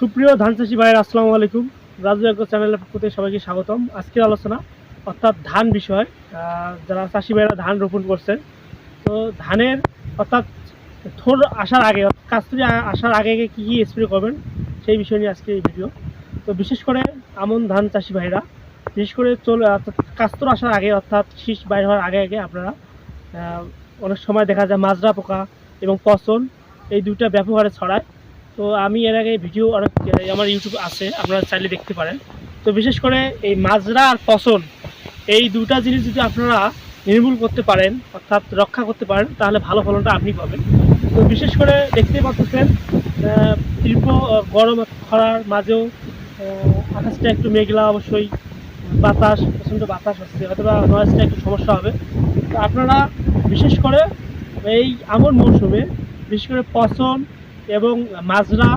সুপ্রিয় ধান চাষি ভাইয়ের, আসসালামু আলাইকুম। রাজু এগ্রো চ্যানেলের পক্ষ থেকে সবাইকে স্বাগতম। আজকের আলোচনা অর্থাৎ ধান বিষয়। যারা চাষি ভাইয়েরা ধান রোপণ করছেন, তো ধানের অর্থাৎ থোর আসার আগে কাস্তুরি আসার আগে আগে কী কী স্প্রে করবেন, সেই বিষয় নিয়ে আজকে এই ভিডিও তো বিশেষ করে আমন ধান চাষি ভাইরা বিশেষ করে চল অর্থাৎ কাস্তর আসার আগে, অর্থাৎ শীষ বাইর হওয়ার আগে আগে আপনারা অনেক সময় দেখা যায় মাজরা পোকা এবং পচন, এই দুইটা ব্যবহারে ছড়ায়। তো আমি এর আগে ভিডিও অনেক আমার ইউটিউব আছে, আপনারা চাইলে দেখতে পারেন। তো বিশেষ করে এই মাজরা আর পচন এই দুটা জিনিস যদি আপনারা নির্মূল করতে পারেন, অর্থাৎ রক্ষা করতে পারেন, তাহলে ভালো ফলনটা আপনি পাবেন। তো বিশেষ করে দেখতে পাচ্ছেন তীব্র গরম খরার মাঝেও আকাশটা একটু মেঘলা অবশ্যই, বাতাস, প্রচণ্ড বাতাস হচ্ছে, অথবা নয়েজটা একটু সমস্যা হবে। তো আপনারা বিশেষ করে এই আমন মৌসুমে, বিশেষ করে পচন এবং মাজরা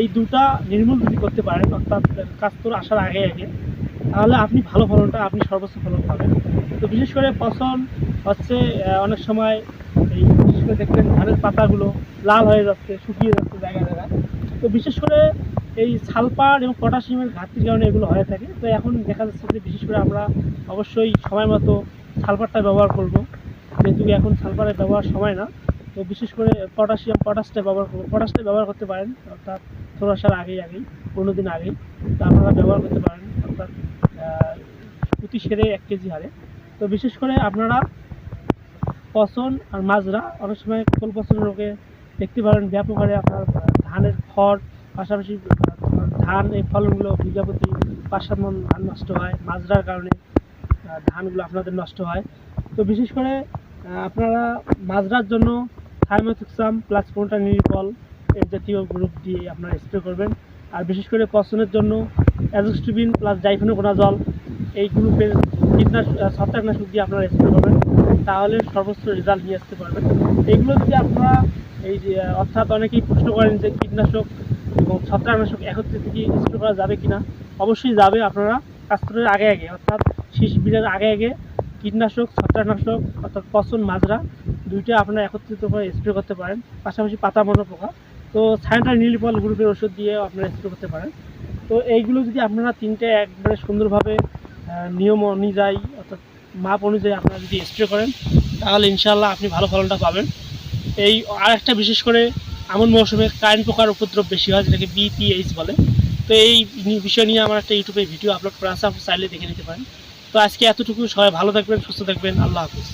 এই দুটা নির্মূল যদি করতে পারেন, অর্থাৎ কাস্তর আসার আগে আগে, তাহলে আপনি ভালো ফলনটা, আপনি সর্বোচ্চ ফলন পাবেন। তো বিশেষ করে পচন হচ্ছে অনেক সময় এই বিশেষ করে দেখবেন ধানের পাতাগুলো লাল হয়ে যাচ্ছে, শুকিয়ে যাচ্ছে জায়গায় জায়গায়। তো বিশেষ করে এই সালফার এবং পটাশিয়ামের ঘাটতির কারণে এগুলো হয়ে থাকে। তো এখন দেখা যাচ্ছে যে বিশেষ করে আমরা অবশ্যই সময় মতো সালফারটা ব্যবহার করব। যেহেতু এখন সালফারের ব্যবহার সময় না তো বিশেষ করে পটাশিয়াম, পটাশটা ব্যবহার করব পটাশটা ব্যবহার করতে পারেন, অর্থাৎ থোড়াসার আগেই আগেই পনেরো দিন আগেই, তা আপনারা ব্যবহার করতে পারেন, অর্থাৎ প্রতি সেরে এক কেজি হারে। তো বিশেষ করে আপনারা পচন আর মাজরা, অনেক সময় কোল পচন রোগে দেখতে পারেন, ব্যাপক হারে আপনার ধানের খড়, পাশাপাশি ধান, এই ফলনগুলো বিঘা প্রতি পাঁচ মন ধান নষ্ট হয়, মাজরার কারণে ধানগুলো আপনাদের নষ্ট হয়। তো বিশেষ করে আপনারা মাজরার জন্য থাইমোথিক্সাম প্লাস কোনটা নিরিপল এর জাতীয় গ্রুপ দিয়ে আপনারা স্প্রে করবেন। আর বিশেষ করে পচনের জন্য অ্যাজোস্টিবিন প্লাস ডাইফেনোকোনাজল এই গ্রুপের কীটনাশক ছত্রাকনাশক দিয়ে আপনারা স্প্রে করবেন। তাহলে সর্বোচ্চ রেজাল্ট নিয়ে আসতে পারবেন। এইগুলো যদি আপনারা এই যে অর্থাৎ অনেকেই প্রশ্ন করেন যে কীটনাশক এবং ছত্রাকনাশক একত্রিত কি স্প্রে করা যাবে কি না অবশ্যই যাবে আপনারা কাস্তরের আগে আগে। অর্থাৎ শীষ বিলের আগে আগে কীটনাশক, ছত্রাকনাশক অর্থাৎ পচন মাজরা দুইটা আপনারা একত্রিত করে স্প্রে করতে পারেন। পাশাপাশি পাতা মনো পোকা। তো সাইন্টার নীলিপল গ্রুপের ওষুধ দিয়ে আপনারা স্প্রে করতে পারেন। তো এইগুলো যদি আপনারা তিনটে একবারে সুন্দরভাবে নিয়ম অনুযায়ী অর্থাৎ মাপ অনুযায়ী আপনারা যদি স্প্রে করেন, তাহলে ইনশাল্লাহ আপনি ভালো ফলনটা পাবেন। এই আর একটা বিশেষ করে এমন মৌসুমে কারেন্ট পোকার উপদ্রব বেশি হয়, যেটাকে বিপিএইচ বলে। তো এই বিষয় নিয়ে আমার একটা ইউটিউবে ভিডিও আপলোড করা আছে, আপনি চাইলে দেখে নিতে পারেন। তো আজকে এতটুকু। সবাই ভালো থাকবেন, সুস্থ থাকবেন। আল্লাহ হাফিজ।